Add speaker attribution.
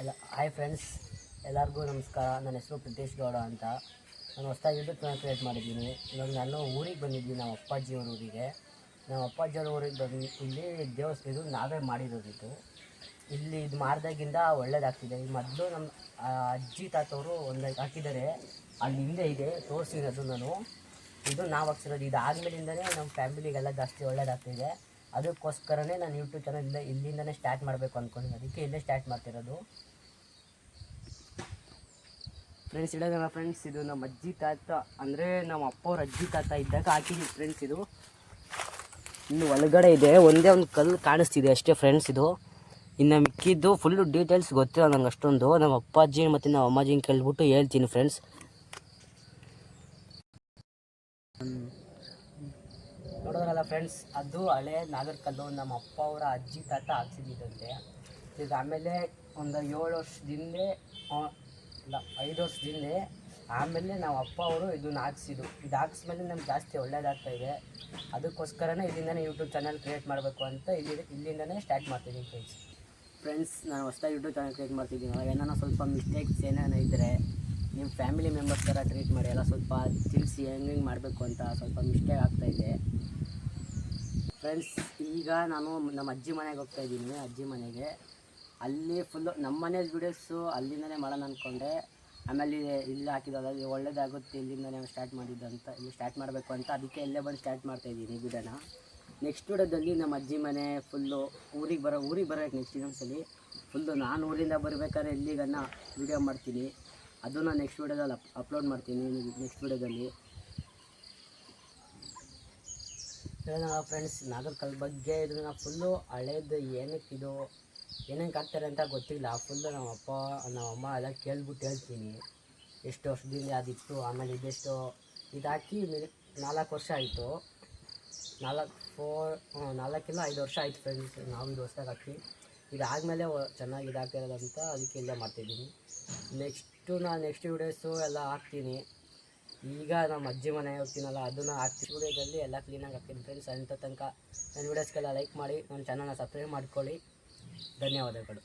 Speaker 1: ಎಲ್ಲ hi friends ಎಲ್ಲರಿಗೂ ನಮಸ್ಕಾರ. ನನ್ನ ಹೆಸರು ಪ್ರಿತೇಶ್ ಗೌಡ ಅಂತ. ನಾನು ಹೊಸ್ದಾಗಿ ಯೂಟ್ಯೂಬ್ ಚಾನಲ್ ಕ್ರಿಯೇಟ್ ಮಾಡಿದ್ದೀನಿ. ಇವಾಗ ನಾನು ಊರಿಗೆ ಬಂದಿದ್ದೀನಿ. ನಮ್ಮ ಅಪ್ಪಾಜಿಯವ್ರ ಊರಿಗೆ. ನಮ್ಮ ಅಪ್ಪಾಜಿಯವ್ರ ಊರಿಗೆ ಬಂದು, ಇಲ್ಲಿ ದೇವಸ್ಥಾನ ಇದು ನಾವೇ ಮಾಡಿರೋದಿತ್ತು ಇಲ್ಲಿ ಇದು ಮಾಡಿದಾಗಿಂದ ಒಳ್ಳೇದಾಗ್ತಿದೆ. ಈ ಮೊದಲು ನಮ್ಮ ಅಜ್ಜಿ ತಾತವರು ಒಂದು ಹಾಕಿದ್ದಾರೆ. ಅಲ್ಲಿ ಹಿಂದೆ ಇದೆ, ತೋರಿಸಿರೋದು ನಾನು. ಇದು ನಾವು ಹಾಕ್ಸಿರೋದು. ಆದಮೇಲಿಂದಲೇ ನಮ್ಮ ಫ್ಯಾಮಿಲಿಗೆಲ್ಲ ಜಾಸ್ತಿ ಒಳ್ಳೇದಾಗ್ತಿದೆ. ಅದಕ್ಕೋಸ್ಕರನೇ ನಾನು ಯೂಟ್ಯೂಬ್ ಚಾನಲ್ ಇಲ್ಲೇ ಇಲ್ಲಿಂದನೇ ಸ್ಟಾರ್ಟ್ ಮಾಡಬೇಕು ಅಂದ್ಕೊಂಡು ಅದಕ್ಕೆ ಇಲ್ಲೇ ಸ್ಟಾರ್ಟ್ ಮಾಡ್ತಿರೋದು. ಫ್ರೆಂಡ್ಸ್ ಇಡೋದಲ್ಲ ಫ್ರೆಂಡ್ಸ್ ಇದು ನಮ್ಮ ಅಜ್ಜಿ ತಾತ, ಅಂದರೆ ನಮ್ಮ ಅಪ್ಪ ಅವ್ರ ಅಜ್ಜಿ ತಾತ ಇದ್ದಾಗ ಹಾಕಿದ್ದೀವಿ ಫ್ರೆಂಡ್ಸ್ ಇದು. ಇನ್ನು ಒಳಗಡೆ ಇದೆ, ಒಂದೇ ಒಂದು ಕಲ್ಲು ಕಾಣಿಸ್ತಿದೆ ಅಷ್ಟೇ ಫ್ರೆಂಡ್ಸ್ ಇದು. ಇನ್ನು ಮಿಕ್ಕಿದ್ದು ಫುಲ್ಲು ಡೀಟೇಲ್ಸ್ ಗೊತ್ತಿಲ್ಲ ನಂಗೆ ಅಷ್ಟೊಂದು ನಮ್ಮ ಅಪ್ಪಾಜಿ ಮತ್ತು ನಮ್ಮ ಅಮ್ಮಾಜಿನ ಕೇಳ್ಬಿಟ್ಟು ಹೇಳ್ತೀನಿ ಫ್ರೆಂಡ್ಸ್ ನೋಡೋದ್ರಲ್ಲ ಫ್ರೆಂಡ್ಸ್ ಅದು ಹಳೆ ನಾಗರಕಲ್ಲು ನಮ್ಮ ಅಪ್ಪ ಅವರ ಅಜ್ಜಿ ತಾತ ಹಾಕ್ಸಿದ್ದಂತೆ ಈಗ ಆಮೇಲೆ ಒಂದು ಏಳು ವರ್ಷದಿಂದ ಇಲ್ಲ, ಐದು ವರ್ಷದಿಂದ ಆಮೇಲೆ ನಮ್ಮ ಅಪ್ಪ ಅವರು ಇದನ್ನ ಹಾಕ್ಸಿದ್ರು. ಇದು ಹಾಕ್ಸ್ಮೇಲೆ ನಮ್ಗೆ ಜಾಸ್ತಿ ಒಳ್ಳೇದಾಗ್ತಾ ಇದೆ. ಅದಕ್ಕೋಸ್ಕರನೇ ಇಲ್ಲಿಂದನೇ ಯೂಟ್ಯೂಬ್ ಚಾನಲ್ ಕ್ರಿಯೇಟ್ ಮಾಡಬೇಕು ಅಂತ ಇಲ್ಲಿ, ಇಲ್ಲಿಂದನೇ ಸ್ಟಾರ್ಟ್ ಮಾಡ್ತಿದ್ದೀನಿ ಫ್ರೆಂಡ್ಸ್ ಫ್ರೆಂಡ್ಸ್ ನಾನು ಹೊಸ್ದಾಗಿ ಯೂಟ್ಯೂಬ್ ಚಾನಲ್ ಕ್ರಿಯೇಟ್ ಮಾಡ್ತಿದ್ದೀನಿ. ಏನಾನ ಸ್ವಲ್ಪ ಮಿಸ್ಟೇಕ್ಸ್ ಏನೇನೋ ಇದ್ದರೆ ನಿಮ್ಮ ಫ್ಯಾಮಿಲಿ ಮೆಂಬರ್ಸ್ ಥರ ಟ್ರೀಟ್ ಮಾಡಿ, ಎಲ್ಲ ಸ್ವಲ್ಪ ತಿಳಿಸಿ ಹೆಂಗೆ ಹೆಂಗೆ ಮಾಡಬೇಕು ಅಂತ ಸ್ವಲ್ಪ ಮಿಸ್ಟೇಕ್ ಆಗ್ತಾಯಿದೆ ಫ್ರೆಂಡ್ಸ್ ಈಗ ನಾನು ನಮ್ಮ ಅಜ್ಜಿ ಮನೆಗೆ ಹೋಗ್ತಾ ಇದ್ದೀನಿ, ಅಜ್ಜಿ ಮನೆಗೆ. ಅಲ್ಲಿ ಫುಲ್ಲು ನಮ್ಮ ಮನೆ ವೀಡಿಯೋಸು ಅಲ್ಲಿಂದನೇ ಮಾಡೋಣ ಅಂದ್ಕೊಂಡೆ ಆಮೇಲೆ ಇಲ್ಲಿ- ಇಲ್ಲಿ ಹಾಕಿದಲ್ಲ ಇಲ್ಲಿ ಒಳ್ಳೇದಾಗುತ್ತೆ ಇಲ್ಲಿಂದನೇ ಸ್ಟಾರ್ಟ್ ಮಾಡಿದ್ದಂತ ಇಲ್ಲಿ ಸ್ಟಾರ್ಟ್ ಮಾಡಬೇಕು ಅಂತ ಅದಕ್ಕೆ ಇಲ್ಲೇ ಬಂದು ಸ್ಟಾರ್ಟ್ ಮಾಡ್ತಾ ಇದ್ದೀನಿ ವಿಡಿಯೋನ ನೆಕ್ಸ್ಟ್ ವಿಡಿಯೋದಲ್ಲಿ ನಮ್ಮ ಅಜ್ಜಿ ಮನೆ ಫುಲ್ಲು ಊರಿಗೆ ಬರೋ, ಊರಿಗೆ ಬರೋಕ್ಕೆ ನೆಕ್ಸ್ಟ್ ಇನ್ನೊಂದ್ಸಲಿ ಫುಲ್ಲು ನಾನು ಊರಿಂದ ಬರಬೇಕಾದ್ರೆ ಇಲ್ಲಿಗನ್ನ ವಿಡಿಯೋ ಮಾಡ್ತೀನಿ. ಅದನ್ನು ನೆಕ್ಸ್ಟ್ ವಿಡಿಯೋದಲ್ಲಿ ಅಪ್ ಅಪ್ಲೋಡ್ ಮಾಡ್ತೀನಿ ನೆಕ್ಸ್ಟ್ ವಿಡಿಯೋದಲ್ಲಿ ಫ್ರೆಂಡ್ಸ್ ನಾಗರ್ಕಲ್ ಬಗ್ಗೆ ಇದನ್ನ ಫುಲ್ಲು ಹಳೇದು ಏನಕ್ಕೆ ಇದು ಏನಕ್ಕೆ ಹಾಕ್ತಾರೆ ಅಂತ ಗೊತ್ತಿಲ್ಲ. ಫುಲ್ಲು ನಮ್ಮ ಅಪ್ಪ ನಮ್ಮ ಅಮ್ಮ ಎಲ್ಲ ಕೇಳ್ಬಿಟ್ಟು ಹೇಳ್ತೀನಿ. ಎಷ್ಟು ವರ್ಷದಿಂದ ಅದಿತ್ತು, ಆಮೇಲೆ ಇದೆಷ್ಟು ಇದಾಕಿ ನಾಲ್ಕು ವರ್ಷ ಆಯಿತು. ನಾಲ್ಕು ಫೋರ್ ನಾಲ್ಕಿಲ್ಲ, ಐದು ವರ್ಷ ಆಯಿತು ಫ್ರೆಂಡ್ಸ್ ನಾವು ಇದು ವರ್ಷದಾಗ ಹಾಕಿ. ಇದಾದಮೇಲೆ ಚೆನ್ನಾಗಿ ಇದಾಗ್ತಿರೋದಂತ ಅದಕ್ಕೆ ಇಲ್ಲೇ ಮಾಡ್ತಿದ್ದೀನಿ. ನೆಕ್ಸ್ಟು ನಾನು ನೆಕ್ಸ್ಟ್ ವೀಡಿಯೋಸು ಎಲ್ಲ ಹಾಕ್ತೀನಿ. ಈಗ ನಮ್ಮ ಅಜ್ಜಿ ಮನೆ ಹೋಗ್ತೀನಲ್ಲ ಅದನ್ನು ಹಾಕಿ ವಿಡಿಯೋದಲ್ಲಿ ಎಲ್ಲ ಕ್ಲೀನಾಗಿ ಹಾಕ್ತೀನಿ ಫ್ರೆಂಡ್ಸ್ ಅಂತ ತನಕ ನನ್ನ ವೀಡಿಯೋಸ್ಗೆಲ್ಲ ಲೈಕ್ ಮಾಡಿ, ನನ್ನ ಚಾನಲ್ನ ಸಬ್ಸ್ಕ್ರೈಬ್ ಮಾಡ್ಕೊಳ್ಳಿ. ಧನ್ಯವಾದಗಳು.